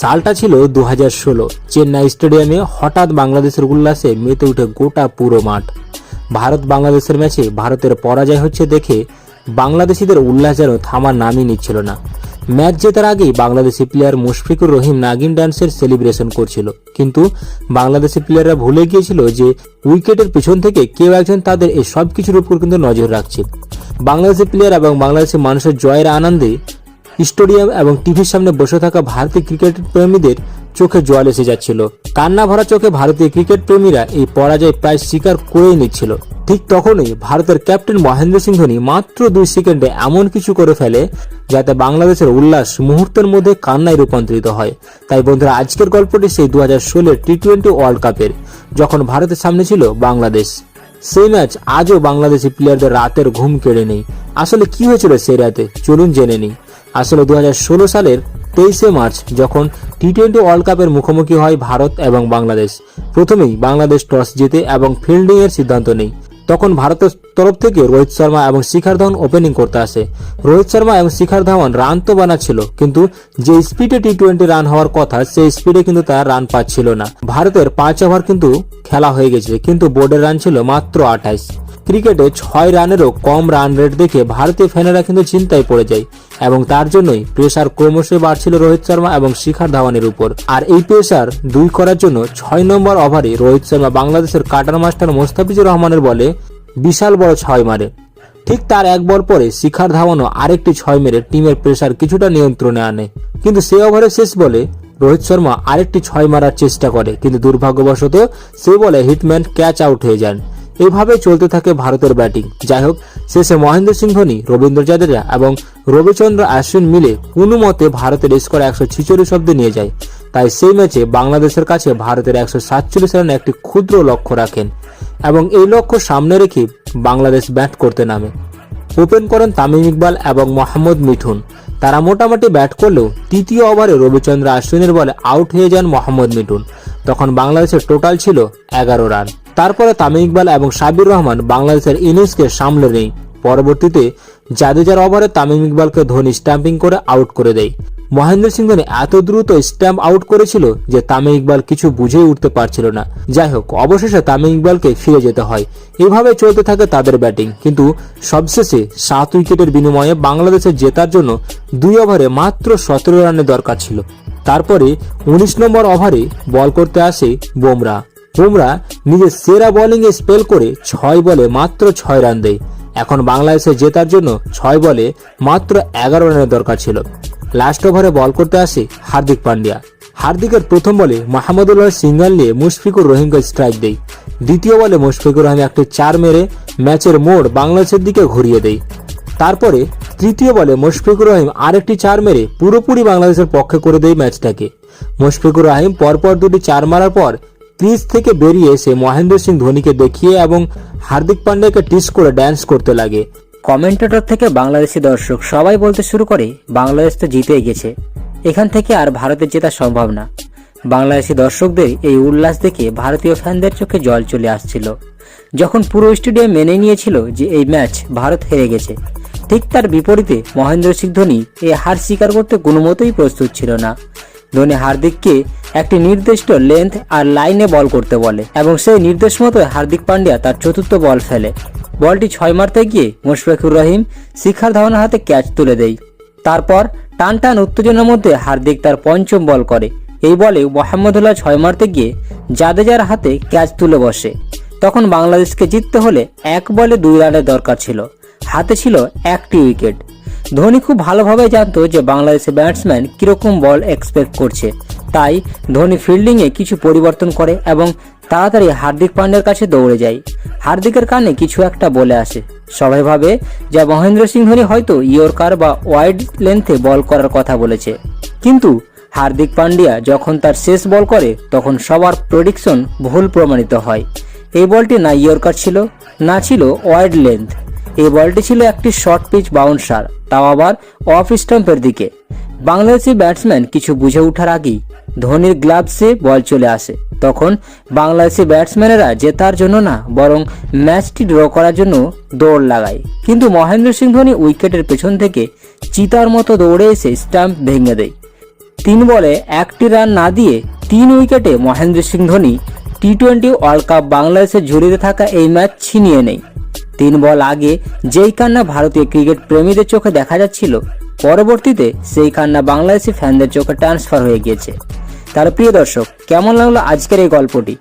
সালটা ছিল দু হাজার ষোলো। চেন্নাই স্টেডিয়ামে হঠাৎ বাংলাদেশের উল্লাসে মেতে উঠে গোটা পুরো মাঠ। ভারত বাংলাদেশের ম্যাচে ভারতের পরাজয় হচ্ছে দেখে বাংলাদেশিদের উল্লাস যেন থামার নামই নিচ্ছিল না। ম্যাচ জেতার আগেই বাংলাদেশি প্লেয়ার মুশফিকুর রহিম নাগিন ডান্সের সেলিব্রেশন করছিল। কিন্তু বাংলাদেশি প্লেয়াররা ভুলে গিয়েছিল যে উইকেটের পিছন থেকে কেউ একজন তাদের এই সব কিছুর উপর কিন্তু নজর রাখছে। বাংলাদেশি প্লেয়ার এবং বাংলাদেশের মানুষের জয়ের আনন্দে স্টেডিয়াম এবং টিভির সামনে বসে থাকা ভারতীয় ক্রিকেট প্রেমীদের চোখে জল এসে যাচ্ছিল। কান্না ভরা চোখে ভারতীয় ক্রিকেট প্রেমীরা এই পরাজয় প্রায় স্বীকার করেই নিচ্ছিল। ঠিক তখনই ভারতের ক্যাপ্টেন মহেন্দ্র সিং ধোনি মাত্র দুই সেকেন্ডে এমন কিছু করে ফেলে যাতে বাংলাদেশের উল্লাস মুহূর্তের মধ্যে কান্নায় রূপান্তরিত হয়। তাই বন্ধুরা, আজকের গল্পটি সেই দু হাজার ষোলোর টি টোয়েন্টি ওয়ার্ল্ড কাপের, যখন ভারতের সামনে ছিল বাংলাদেশ। সেই ম্যাচ আজও বাংলাদেশি প্লেয়ারদের রাতের ঘুম কেড়ে নেই। আসলে কি হয়েছিল সেই রাতে? চলুন জেনে নিই। আসলে দুই হাজার ষোলো সালের তেইশে মার্চ যখন টি টোয়েন্টি ওয়ার্ল্ড কাপের মুখোমুখি হয় ভারত এবং বাংলাদেশ। প্রথমেই বাংলাদেশ টস জিতে এবং ফিল্ডিং এর সিদ্ধান্ত নেই। তখন ভারতের তরফ থেকে রোহিত শর্মা এবং শিখার ধাওয়ান ওপেনিং করতে আসে। রোহিত শর্মা এবং শিখার ধাওয়ান রান তো বানাচ্ছিল, কিন্তু যে স্পিডে টি টোয়েন্টি রান হওয়ার কথা, সেই স্পিডে কিন্তু তার রান পাচ্ছিল না। ভারতের পাঁচ ওভার কিন্তু খেলা হয়ে গেছে, কিন্তু বোর্ডের রান ছিল মাত্র আঠাইশ। ক্রিকেটে ছয় রানেরও কম রান রেট দেখে ভারতীয় ফ্যানেরা কিন্তু চিন্তায় পড়ে যায়। এবং তার জন্যই প্রেসার ক্রমশই বাড়ছিল রোহিত শর্মা এবং শিখার ধাওয়ানের উপর। আর এই প্রেসার দুই করার জন্য ছয় নম্বর ওভারে রোহিত শর্মা বাংলাদেশের কাটার মাস্টার মোস্তাফিজুর রহমানের বলে বিশাল বড় ছয় মারে। ঠিক তার এক বল পরে শিখার ধাওয়ানো আরেকটি ছয় মেরে টিমের প্রেসার কিছুটা নিয়ন্ত্রণে আনে। কিন্তু সে ওভারের শেষ বলে রোহিত শর্মা আরেকটি ছয় মারার চেষ্টা করে। কিন্তু দুর্ভাগ্যবশত সে বলে হিটম্যান ক্যাচ আউট হয়ে যান। এভাবে চলতে থাকে ভারতের ব্যাটিং। যাই হোক, শেষে মহেন্দ্র সিং ধোনি, রবীন্দ্র জাদেজা এবং রবিচন্দ্র অশ্বিন মিলে কোনো মতে ভারতের স্কোর একশো ছিচল্লিশ অব্দে নিয়ে যায়। তাই সেই ম্যাচে বাংলাদেশের কাছে ভারতের একশো সাতচল্লিশ রানের একটি ক্ষুদ্র লক্ষ্য রাখেন এবং এই লক্ষ্য সামনে রেখে বাংলাদেশ ব্যাট করতে নামে। ওপেন করেন তামিম ইকবাল এবং মোহাম্মদ মিঠুন। তারা মোটামুটি ব্যাট করলেও তৃতীয় ওভারে রবিচন্দ্র আশ্বিনের বলে আউট হয়ে যান মোহাম্মদ মিঠুন। তখন বাংলাদেশের টোটাল ছিল এগারো রান। তারপরে তামিম ইকবাল এবং সাবির রহমান বাংলাদেশের ইনিংসকে সামলে নেই পরবর্তীতে জাদেজার ওভারে তামিম ইকবালকে ধোনি স্ট্যাম্পিং করে আউট করে দেয়। মহেন্দ্র সিং ধোনি এত দ্রুত স্ট্যাম্প আউট করেছিল যে তামিম ইকবাল কিছু বুঝেই উঠতে পারছিল না। যাই হোক, অবশেষে তামিম ইকবালকে ফিরে যেতে হয়। এভাবে চলতে থাকে তাদের ব্যাটিং কিন্তু সবশেষে সাত উইকেটের বিনিময়ে বাংলাদেশের জেতার জন্য দুই ওভারে মাত্র সতেরো রানের দরকার ছিল। তারপরে উনিশ নম্বর ওভারে বল করতে আসে বোমরা। বুমরা নিজের সেরা বোলিংয়ে স্পেল করে ছয় বলে মাত্র ছয় রান দেয়। এখন বাংলাদেশে জেতার জন্য ছয় বলে মাত্র এগারো রানের দরকার ছিল। লাস্ট ওভারে বল করতে আসে হার্দিক পান্ডিয়া। হার্দিকের প্রথম বলে মাহমুদুল্লাহ সিঙ্গল নিয়ে মুশফিকুর রহিমকে স্ট্রাইক দেয়। দ্বিতীয় বলে মুশফিকুর রহিম একটি চার মেরে ম্যাচের মোড় বাংলাদেশের দিকে ঘুরিয়ে দেয়। তারপরে তৃতীয় বলে মুশফিকুর রহিম আরেকটি চার মেরে পুরোপুরি বাংলাদেশের পক্ষে করে দেয় ম্যাচটাকে। মুশফিকুর রহিম পরপর দুটি চার মারার পর ক্রিজ থেকে বেরিয়ে এসে মহেন্দ্র সিং ধোনিকে দেখিয়ে এবং হার্দিক পান্ডিয়াকে টিস করে ড্যান্স করতে লাগে। কমেন্টেটর থেকে বাংলাদেশি দর্শক সবাই বলতে শুরু করে, বাংলাদেশ তো জিতেই গেছে। এখান থেকে আর ভারতের জেতা সম্ভব না। বাংলাদেশি দর্শকদের এই উল্লাস দেখে ভারতীয় ফ্যানদের চোখে জল চলে আসছিল। যখন পুরো স্টেডিয়াম মেনে নিয়েছিল যে এই ম্যাচ ভারত হেরে গেছে, ঠিক তার বিপরীতে মহেন্দ্র সিং ধোনি এই হার স্বীকার করতে কোনো মতোই প্রস্তুত ছিল না। ধোনি হার্দিককে একটি নির্দিষ্ট লেন্থ আর লাইনে বল করতে বলে এবং সেই নির্দেশ মতো হার্দিক পান্ডিয়া তার চতুর্থ বল ফেলে। বলটি ছয় মারতে গিয়ে মুশফিকুর রহিম শিখার ধাওয়ানের হাতে ক্যাচ তুলে দেয়। তারপর টান টান উত্তেজনার মধ্যে হার্দিক তার পঞ্চম বল করে। এই বলে মোহাম্মদুল্লাহ ছয় মারতে গিয়ে জাদেজার হাতে ক্যাচ তুলে বসে। তখন বাংলাদেশকে জিততে হলে এক বলে দুই রানের দরকার ছিল। হাতে ছিল একটি উইকেট ধোনি খুব ভালোভাবে জানতো যে বাংলাদেশের ব্যাটসম্যান কীরকম বল এক্সপেক্ট করছে। তাই ধোনি ফিল্ডিংয়ে কিছু পরিবর্তন করে এবং তাড়াতাড়ি হার্দিক পান্ডের কাছে দৌড়ে যায়। হার্দিকের কানে কিছু একটা বলে আসে। সবাই ভাবে যে মহেন্দ্র সিং ধোনি হয়তো ইয়র্কার বা ওয়াইড লেন্থে বল করার কথা বলেছে। কিন্তু হার্দিক পান্ডিয়া যখন তার শেষ বল করে, তখন সবার প্রেডিকশন ভুল প্রমাণিত হয়। এই বলটি না ইয়র্কার ছিল, না ছিল ওয়াইড লেন্থ এই বলটি ছিল একটি শর্ট পিচ বাউন্সার তাও আবার অফ স্টাম্পের দিকে। বাংলাদেশি ব্যাটসম্যান কিছু বুঝে ওঠার আগেই ধোনির গ্লাভসে বল চলে আসে। তখন বাংলাদেশি ব্যাটসম্যানেরা জেতার জন্য না, বরং ম্যাচটি ড্র করার জন্য দৌড় লাগায়। কিন্তু মহেন্দ্র সিং ধোনি উইকেটের পেছন থেকে চিতার মতো দৌড়ে এসে স্টাম্প ভেঙে দেয়। তিন বলে একটি রান না দিয়ে তিন উইকেটে Mahendra Singh Dhoni T twenty world cup বাংলাদেশের ঝুড়িতে থাকা এই ম্যাচ ছিনিয়ে নেই তিন বল আগে যেই কান্না ভারতীয় ক্রিকেট প্রেমীদের চোখে দেখা যাচ্ছিল, পরবর্তীতে সেই কান্না বাংলাদেশি ফ্যানদের চোখে ট্রান্সফার হয়ে গিয়েছে। তার প্রিয় দর্শক, কেমন লাগল আজকের এই গল্পটি?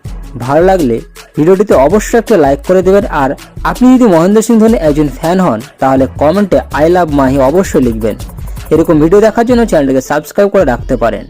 ভালো লাগলে ভিডিওটিতে অবশ্যই একটা লাইক করে দেবেন, আর আপনি যদি মহেন্দ্র সিং ধোনি একজন ফ্যান হন, তাহলে কমেন্টে আই লাভ মাহি অবশ্যই লিখবেন। এরকম ভিডিও দেখার জন্য চ্যানেলটিকে সাবস্ক্রাইব করে রাখতে পারেন।